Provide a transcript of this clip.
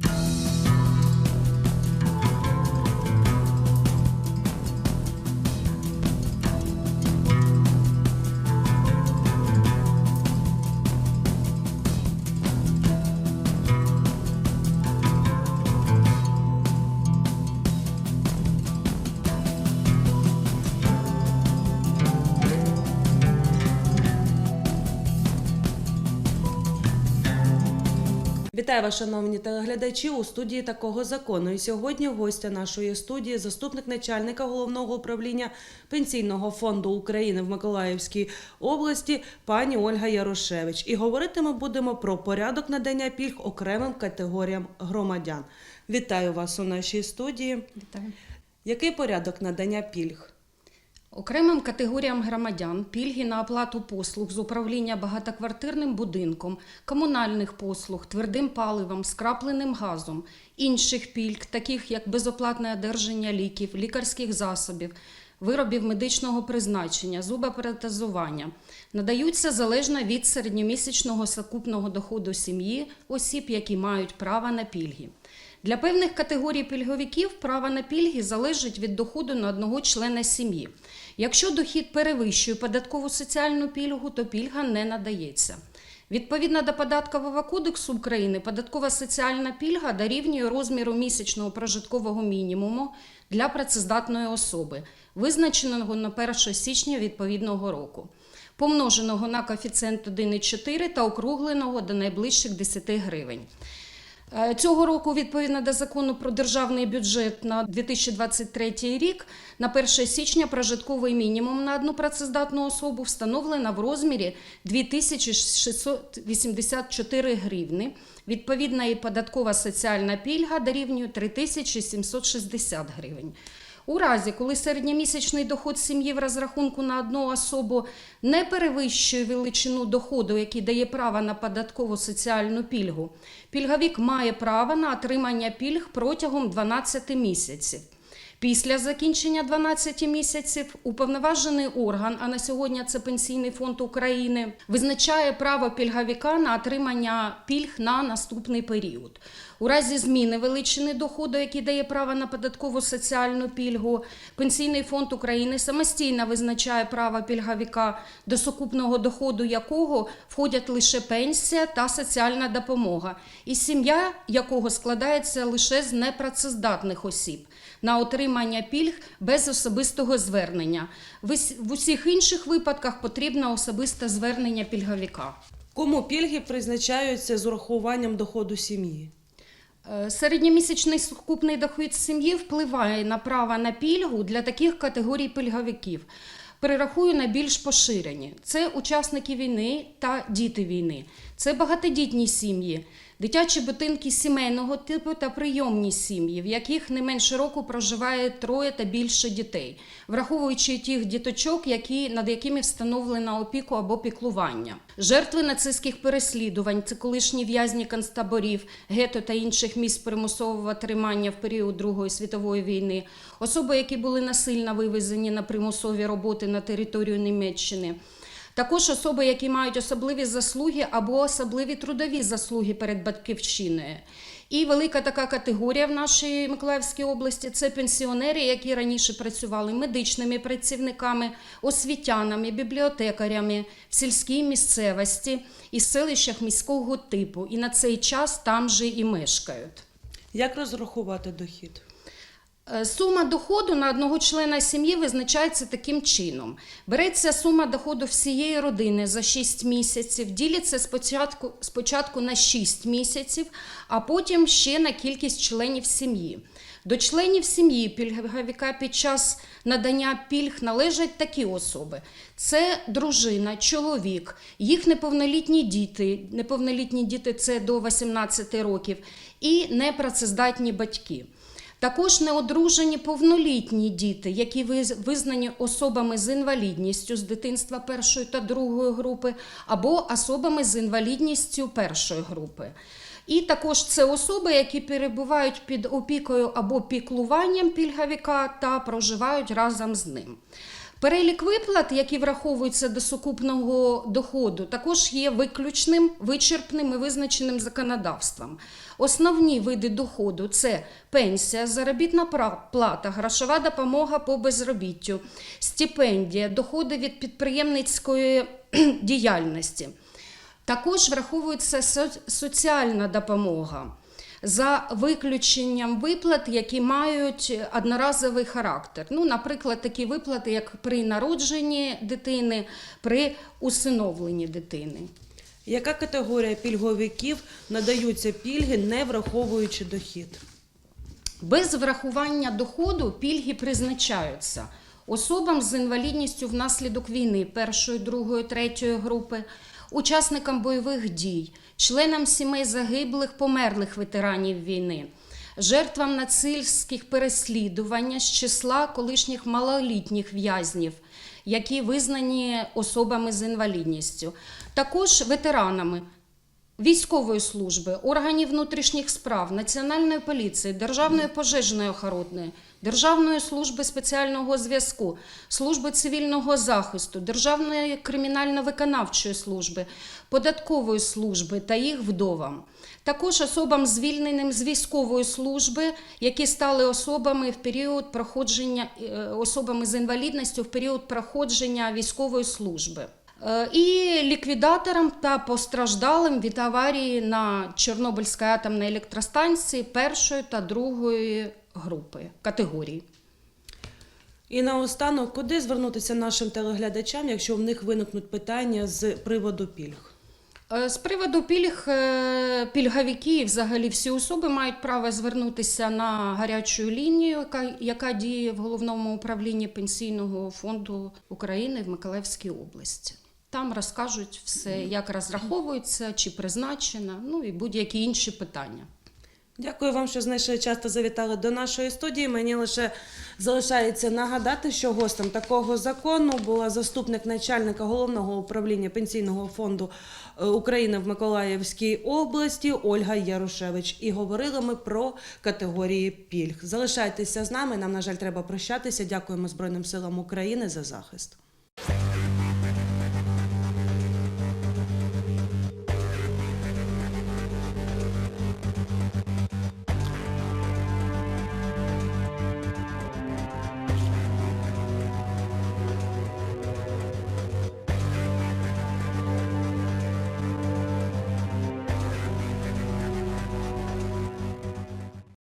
Вітаю вас, шановні телеглядачі у студії такого закону. І сьогодні гостя нашої студії, заступник начальника головного управління пенсійного фонду України в Миколаївській області, пані Ольга Ярошевич. І говорити ми будемо про порядок надання пільг окремим категоріям громадян. Вітаю вас у нашій студії. Вітаю. Який порядок надання пільг? Окремим категоріям громадян пільги на оплату послуг з управління багатоквартирним будинком, комунальних послуг, твердим паливом, скрапленим газом, інших пільг, таких як безоплатне одержання ліків, лікарських засобів, виробів медичного призначення, зубопротезування, надаються залежно від середньомісячного сукупного доходу сім'ї осіб, які мають право на пільги. Для певних категорій пільговиків право на пільги залежить від доходу на одного члена сім'ї. Якщо дохід перевищує податкову соціальну пільгу, то пільга не надається. Відповідно до податкового кодексу України, податкова соціальна пільга дорівнює розміру місячного прожиткового мінімуму для працездатної особи, визначеного на 1 січня відповідного року, помноженого на коефіцієнт 1,4 та округленого до найближчих 10 гривень. Е, Цього року, відповідно до закону про державний бюджет на 2023 рік, на 1 січня прожитковий мінімум на одну працездатну особу встановлено в розмірі 2684 гривни. Відповідна і податкова соціальна пільга дорівнює 3760 гривень. У разі, коли середньомісячний доход сім'ї в розрахунку на одну особу не перевищує величину доходу, який дає право на податкову соціальну пільгу, пільговік має право на отримання пільг протягом 12 місяців. Після закінчення 12 місяців уповноважений орган, а на сьогодні це Пенсійний фонд України, визначає право пільговіка на отримання пільг на наступний період. У разі зміни величини доходу, який дає право на податкову соціальну пільгу, Пенсійний фонд України самостійно визначає право пільговіка, до сукупного доходу якого входять лише пенсія та соціальна допомога, і сім'я якого складається лише з непрацездатних осіб на отримання пільг без особистого звернення. В усіх інших випадках потрібно особисте звернення пільговіка. Кому пільги призначаються з урахуванням доходу сім'ї? Е, Середньомісячний сукупний дохід сім'ї впливає на право на пільгу для таких категорій пільговиків. Перерахую на більш поширені: це учасники війни та діти війни, це багатодітні сім'ї, дитячі будинки сімейного типу та прийомні сім'ї, в яких не менше року проживає троє та більше дітей, враховуючи тих діточок, які, над якими встановлено опіку або піклування. Жертви нацистських переслідувань це колишні в'язні концтаборів, гето та інших місць примусового тримання в період Другої світової війни, особи, які були насильно вивезені на примусові роботи на територію Німеччини. Також особи, які мають особливі заслуги або особливі трудові заслуги перед батьківщиною. І велика така категорія в нашій Миколаївській області це пенсіонери, які раніше працювали медичними працівниками, освітянами, бібліотекарями в сільській місцевості і селищах міського типу. І на цей час там же і мешкають. Як розрахувати дохід? Е, Сума доходу на одного члена сім'ї визначається таким чином: береться сума доходу всієї родини за 6 місяців, діляться спочатку, спочатку на 6 місяців, а потім ще на кількість членів сім'ї. До членів сім'ї пільговика під час надання пільг належать такі особи: це дружина, чоловік, їх неповнолітні діти, неповнолітні діти це до 18 років, і непрацездатні батьки. Також неодружені повнолітні діти, які визнані особами з інвалідністю з дитинства першої та другої групи, або особами з інвалідністю першої групи. І також це особи, які перебувають під опікою або піклуванням пільговіка та проживають разом з ним. Перелік виплат, які враховуються до сукупного доходу, також є виключним, вичерпним і визначеним законодавством. Основні види доходу це пенсія, заробітна плата, грошова допомога по безробіттю, стипендія, доходи від підприємницької діяльності. Також враховується соціальна допомога за виключенням виплат, які мають одноразовий характер. Ну, наприклад, такі виплати, як при народженні дитини, при усиновленні дитини. Яка категорія пільговиків надаються пільги, не враховуючи дохід? Без врахування доходу пільги призначаються особам з інвалідністю внаслідок війни першої, другої, третьої групи, учасникам бойових дій, членам сімей загиблих, померлих ветеранів війни, жертвам нацистських переслідувань з числа колишніх малолітніх в'язнів, які визнані особами з інвалідністю, також ветеранами військової служби, органів внутрішніх справ, Національної поліції, Державної пожежної охорони, Державної служби спеціального зв'язку, служби цивільного захисту, Державної кримінально-виконавчої служби, податкової служби та їх вдовам. Також особам, звільненим з військової служби, які стали особами в період проходження е, особами з інвалідністю в період проходження військової служби. Е, І ліквідаторам та постраждалим від аварії на Чорнобильській атомній електростанції першої та другої групи категорії. І наостанок, куди звернутися нашим телеглядачам, якщо в них виникнуть питання з приводу пільг? Е, З приводу пільг, е, пільговики, і взагалі всі особи мають право звернутися на гарячу лінію, яка, яка діє в головному управлінні Пенсійного фонду України в Миколаївській області. Там розкажуть все, як розраховується, чи призначено, ну і будь-які інші питання. Дякую вам, що знайшли час та завітали до нашої студії. Мені лише залишається нагадати, що гостем такого закону була заступник начальника головного управління пенсійного фонду е, України в Миколаївській області Ольга Ярушевич. І говорили ми про категорії пільг. Залишайтеся з нами. Нам, на жаль, треба прощатися. Дякуємо Збройним силам України за захист.